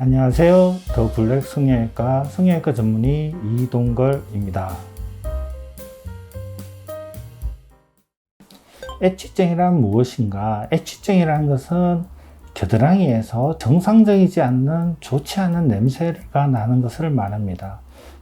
안녕하세요. 더 블랙 성형외과 성형외과 전문의 이동걸입니다. 애취증이란 무엇인가? 애취증이라는 것은 겨드랑이에서 정상적이지 않는 좋지 않은 냄새가 나는 것을 말합니다.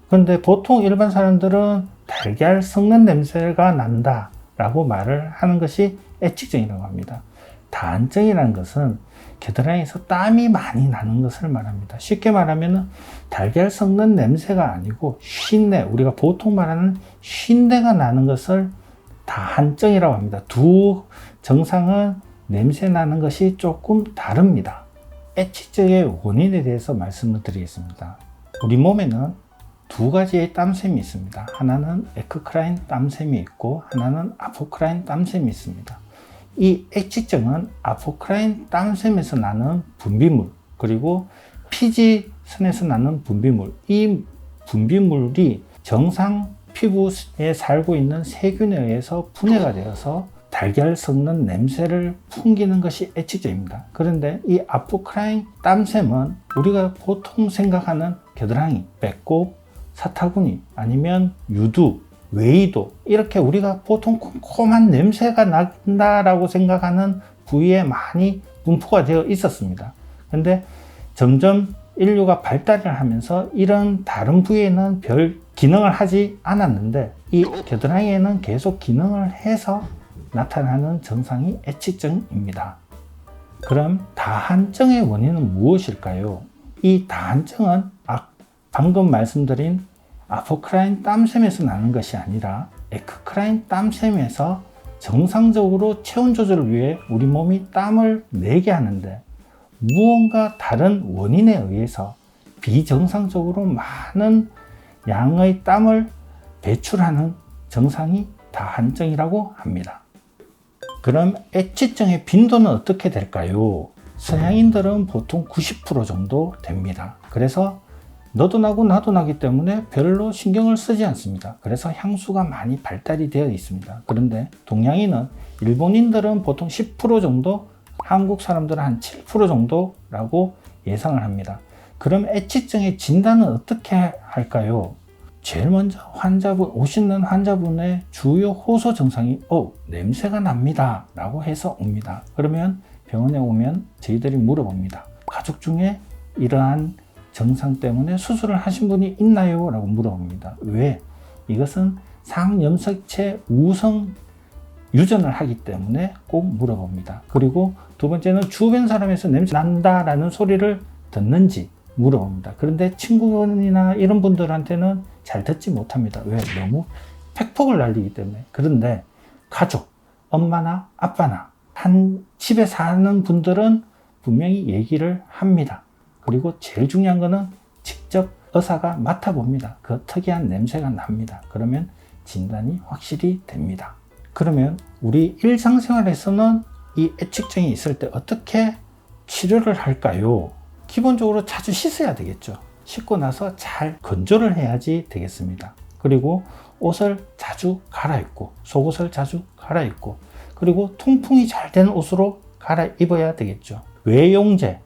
그런데 보통 일반 사람들은 달걀 썩는 냄새가 난다 라고 말을 하는 것이 애취증이라고 합니다. 다한증이라는 것은 겨드랑이에서 땀이 많이 나는 것을 말합니다. 쉽게 말하면 달걀 썩는 냄새가 아니고 쉰내, 우리가 보통 말하는 쉰내가 나는 것을 다한증이라고 합니다. 두 증상은 냄새 나는 것이 조금 다릅니다. 애치증의 원인에 대해서 말씀을 드리겠습니다. 우리 몸에는 두 가지의 땀샘이 있습니다. 하나는 에크크라인 땀샘이 있고 하나는 아포크라인 땀샘이 있습니다. 이 액취증은 아포크라인 땀샘에서 나는 분비물 그리고 피지선에서 나는 분비물 이 분비물이 정상 피부에 살고 있는 세균에 의해서 분해가 되어서 달걀 섞는 냄새를 풍기는 것이 애치제입니다. 그런데 이 아포크라인 땀샘은 우리가 보통 생각하는 겨드랑이, 배꼽, 사타구니 아니면 유두, 웨이도 이렇게 우리가 보통 콤콤한 냄새가 난다라고 생각하는 부위에 많이 분포가 되어 있었습니다. 근데 점점 인류가 발달을 하면서 이런 다른 부위에는 별 기능을 하지 않았는데 이 겨드랑이에는 계속 기능을 해서 나타나는 증상이 애치증입니다. 그럼 다한증의 원인은 무엇일까요? 이 다한증은 아, 방금 말씀드린 아포크라인 땀샘에서 나는 것이 아니라 에크크라인 땀샘에서 정상적으로 체온 조절을 위해 우리 몸이 땀을 내게 하는데 무언가 다른 원인에 의해서 비정상적으로 많은 양의 땀을 배출하는 증상이 다한증이라고 합니다. 그럼 애취증의 빈도는 어떻게 될까요? 서양인들은 보통 90% 정도 됩니다. 그래서 너도 나고 나도 나기 때문에 별로 신경을 쓰지 않습니다. 그래서 향수가 많이 발달이 되어 있습니다. 그런데 동양인은 일본인들은 보통 10% 정도, 한국 사람들은 한 7% 정도라고 예상을 합니다. 그럼 애취증의 진단은 어떻게 할까요? 제일 먼저 환자분, 오시는 환자분의 주요 호소 증상이, 어, 냄새가 납니다. 라고 해서 옵니다. 그러면 병원에 오면 저희들이 물어봅니다. 가족 중에 이러한 증상 때문에 수술을 하신 분이 있나요? 라고 물어봅니다. 왜? 이것은 상염색체 우성 유전을 하기 때문에 꼭 물어봅니다. 그리고 두 번째는 주변 사람에서 냄새 난다라는 소리를 듣는지 물어봅니다. 그런데 친구나 이런 분들한테는 잘 듣지 못합니다. 왜? 너무 팩폭을 날리기 때문에. 그런데 가족, 엄마나 아빠나 한 집에 사는 분들은 분명히 얘기를 합니다. 그리고 제일 중요한 거는 직접 의사가 맡아봅니다. 그 특이한 냄새가 납니다. 그러면 진단이 확실히 됩니다. 그러면 우리 일상생활에서는 이 애측증이 있을 때 어떻게 치료를 할까요? 기본적으로 자주 씻어야 되겠죠. 씻고 나서 잘 건조를 해야지 되겠습니다. 그리고 옷을 자주 갈아입고, 속옷을 자주 갈아입고, 그리고 통풍이 잘 되는 옷으로 갈아입어야 되겠죠. 외용제,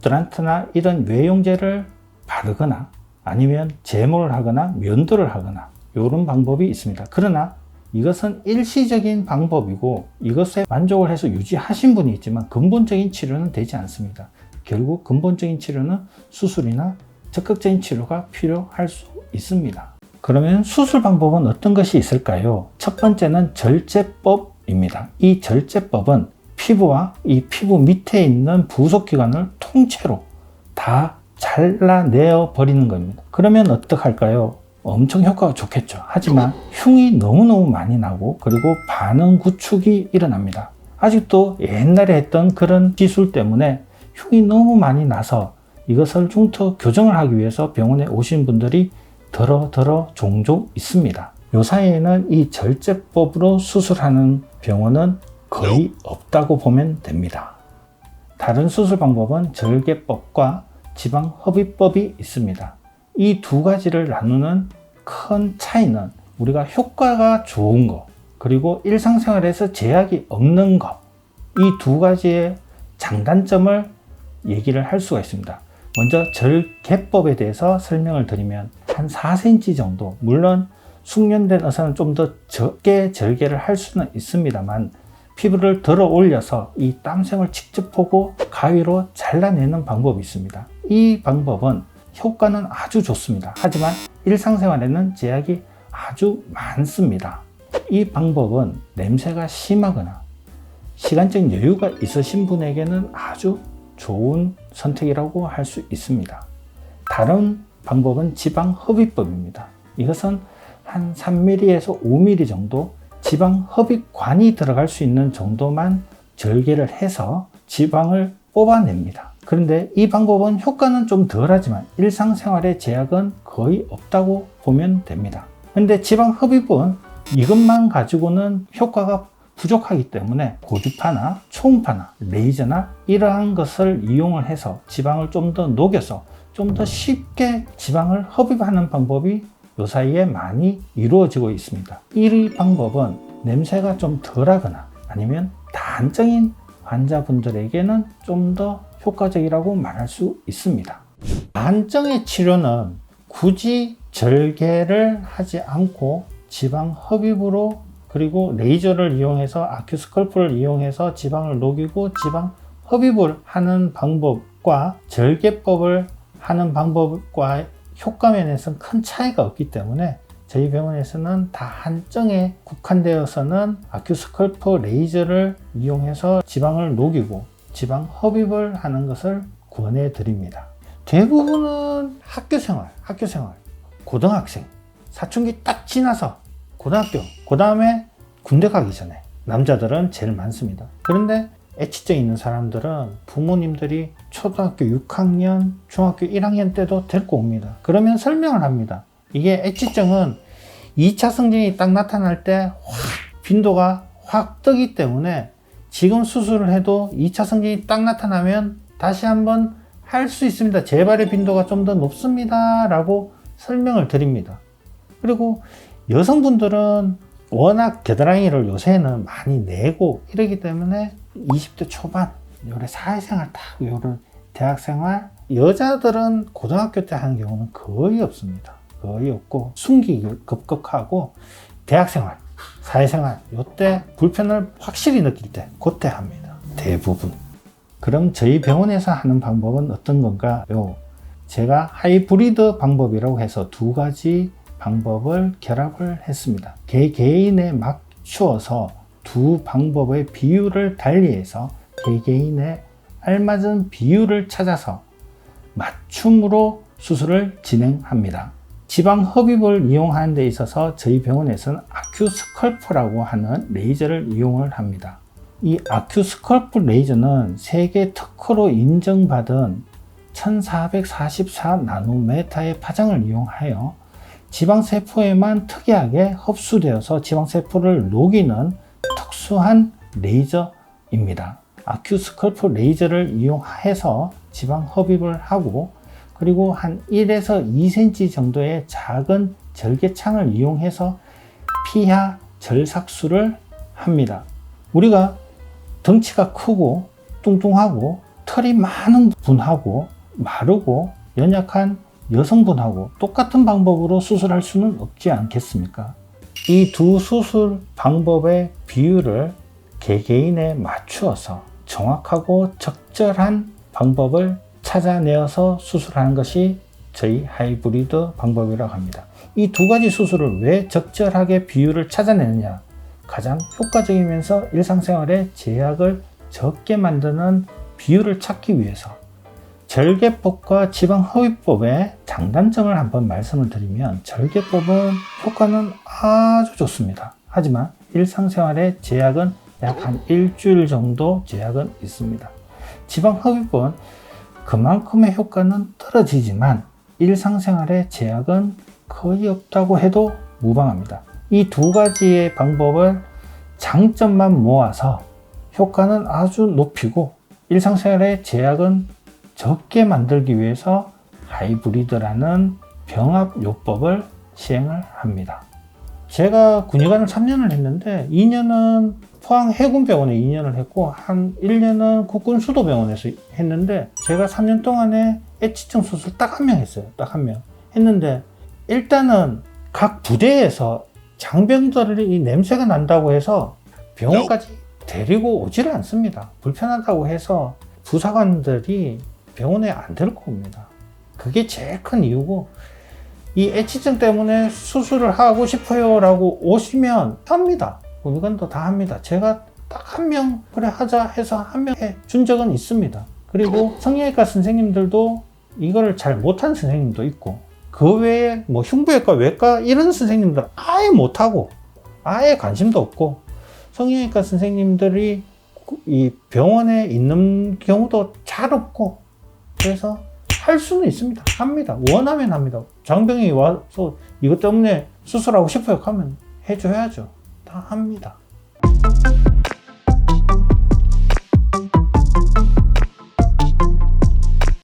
데오드란트나 이런 외용제를 바르거나 아니면 제모를 하거나 면도를 하거나 이런 방법이 있습니다. 그러나 이것은 일시적인 방법이고 이것에 만족을 해서 유지하신 분이 있지만 근본적인 치료는 되지 않습니다. 결국 근본적인 치료는 수술이나 적극적인 치료가 필요할 수 있습니다. 그러면 수술 방법은 어떤 것이 있을까요? 첫 번째는 절제법입니다. 이 절제법은 피부와 이 피부 밑에 있는 부속기관을 통째로 다 잘라내어 버리는 겁니다. 그러면 어떡할까요? 엄청 효과가 좋겠죠. 하지만 흉이 너무너무 많이 나고 그리고 반응 구축이 일어납니다. 아직도 옛날에 했던 그런 기술 때문에 흉이 너무 많이 나서 이것을 중터 교정을 하기 위해서 병원에 오신 분들이 더러더러 종종 있습니다. 요 사이에는 이 절제법으로 수술하는 병원은 거의 없다고 보면 됩니다. 다른 수술 방법은 절개법과 지방 흡입법이 있습니다. 이 두 가지를 나누는 큰 차이는 우리가 효과가 좋은 거, 그리고 일상생활에서 제약이 없는 것, 이 두 가지의 장단점을 얘기를 할 수가 있습니다. 먼저 절개법에 대해서 설명을 드리면 한 4cm 정도, 물론 숙련된 의사는 좀 더 적게 절개를 할 수는 있습니다만 피부를 들어 올려서 이 땀샘을 직접 보고 가위로 잘라내는 방법이 있습니다. 이 방법은 효과는 아주 좋습니다. 하지만 일상생활에는 제약이 아주 많습니다. 이 방법은 냄새가 심하거나 시간적 여유가 있으신 분에게는 아주 좋은 선택이라고 할 수 있습니다. 다른 방법은 지방 흡입법입니다. 이것은 한 3mm에서 5mm 정도 지방 흡입관이 들어갈 수 있는 정도만 절개를 해서 지방을 뽑아냅니다. 그런데 이 방법은 효과는 좀 덜하지만 일상생활에 제약은 거의 없다고 보면 됩니다. 근데 지방 흡입은 이것만 가지고는 효과가 부족하기 때문에 고주파나 초음파나 레이저나 이러한 것을 이용을 해서 지방을 좀 더 녹여서 좀 더 쉽게 지방을 흡입하는 방법이 요 사이에 많이 이루어지고 있습니다. 이 방법은 냄새가 좀 덜하거나 아니면 단정인 환자분들에게는 좀 더 효과적이라고 말할 수 있습니다. 단정의 치료는 굳이 절개를 하지 않고 지방 흡입으로 그리고 레이저를 이용해서 아큐스컬프를 이용해서 지방을 녹이고 지방 흡입을 하는 방법과 절개법을 하는 방법과 효과 면에서는 큰 차이가 없기 때문에 저희 병원에서는 다 한정에 국한되어서는 아큐스컬프 레이저를 이용해서 지방을 녹이고 지방 흡입을 하는 것을 권해 드립니다. 대부분은 학교 생활, 학교 생활, 고등학생, 사춘기 딱 지나서 고등학교, 그 다음에 군대 가기 전에 남자들은 제일 많습니다. 그런데 애치증 있는 사람들은 부모님들이 초등학교 6학년, 중학교 1학년 때도 데리고 옵니다. 그러면 설명을 합니다. 이게 애치증은 2차 성징이 딱 나타날 때 확 빈도가 확 뜨기 때문에 지금 수술을 해도 2차 성징이 딱 나타나면 다시 한번 할 수 있습니다. 재발의 빈도가 좀 더 높습니다. 라고 설명을 드립니다. 그리고 여성분들은 워낙 겨드랑이를 요새는 많이 내고 이러기 때문에 20대 초반, 요래 사회생활 딱, 요런 대학생활, 여자들은 고등학교 때 하는 경우는 거의 없습니다. 거의 없고, 숨기기 급격하고, 대학생활, 사회생활, 요때 불편을 확실히 느낄 때, 그때 합니다. 대부분. 그럼 저희 병원에서 하는 방법은 어떤 건가요? 제가 하이브리드 방법이라고 해서 두 가지 방법을 결합을 했습니다. 개 개인에 맞추어서 두 방법의 비율을 달리해서 개개인의 알맞은 비율을 찾아서 맞춤으로 수술을 진행합니다. 지방 흡입을 이용하는 데 있어서 저희 병원에서는 아큐 스컬프라고 하는 레이저를 이용을 합니다. 이 아큐 스컬프 레이저는 세계 특허로 인정받은 1444 나노메타의 파장을 이용하여 지방세포에만 특이하게 흡수되어서 지방세포를 녹이는 특수한 레이저입니다. 아큐 스컬프 레이저를 이용해서 지방 흡입을 하고 그리고 한 1에서 2cm 정도의 작은 절개창을 이용해서 피하 절삭술을 합니다. 우리가 덩치가 크고 뚱뚱하고 털이 많은 분하고 마르고 연약한 여성분하고 똑같은 방법으로 수술할 수는 없지 않겠습니까? 이 두 수술 방법의 비율을 개개인에 맞추어서 정확하고 적절한 방법을 찾아내어서 수술하는 것이 저희 하이브리드 방법이라고 합니다. 이 두 가지 수술을 왜 적절하게 비율을 찾아내느냐? 가장 효과적이면서 일상생활에 제약을 적게 만드는 비율을 찾기 위해서 절개법과 지방흡입법의 장단점을 한번 말씀을 드리면 절개법은 효과는 아주 좋습니다. 하지만 일상생활에 제약은 약 한 일주일 정도 제약은 있습니다. 지방흡입법은 그만큼의 효과는 떨어지지만 일상생활에 제약은 거의 없다고 해도 무방합니다. 이 두 가지의 방법을 장점만 모아서 효과는 아주 높이고 일상생활의 제약은 적게 만들기 위해서 하이브리드라는 병합 요법을 시행을 합니다. 제가 군의관을 3년을 했는데 2년은 포항 해군병원에 2년을 했고 한 1년은 국군 수도병원에서 했는데 제가 3년 동안에 H증 수술 딱 한 명 했어요. 딱 한 명. 했는데 일단은 각 부대에서 장병들이 냄새가 난다고 해서 병원까지 데리고 오지를 않습니다. 불편하다고 해서 부사관들이 병원에 안 데리고 옵니다. 그게 제일 큰 이유고 이 H증 때문에 수술을 하고 싶어요 라고 오시면 합니다. 구미관도 다 합니다. 제가 딱 한 명 그래 하자 해서 한 명 해 준 적은 있습니다. 그리고 성형외과 선생님들도 이거를 잘 못한 선생님도 있고 그 외에 뭐 흉부외과, 외과 이런 선생님들 아예 못하고 아예 관심도 없고 성형외과 선생님들이 이 병원에 있는 경우도 잘 없고 그래서 할 수는 있습니다. 합니다. 원하면 합니다. 장병이 와서 이것 때문에 수술하고 싶어요 하면 해줘야죠. 다 합니다.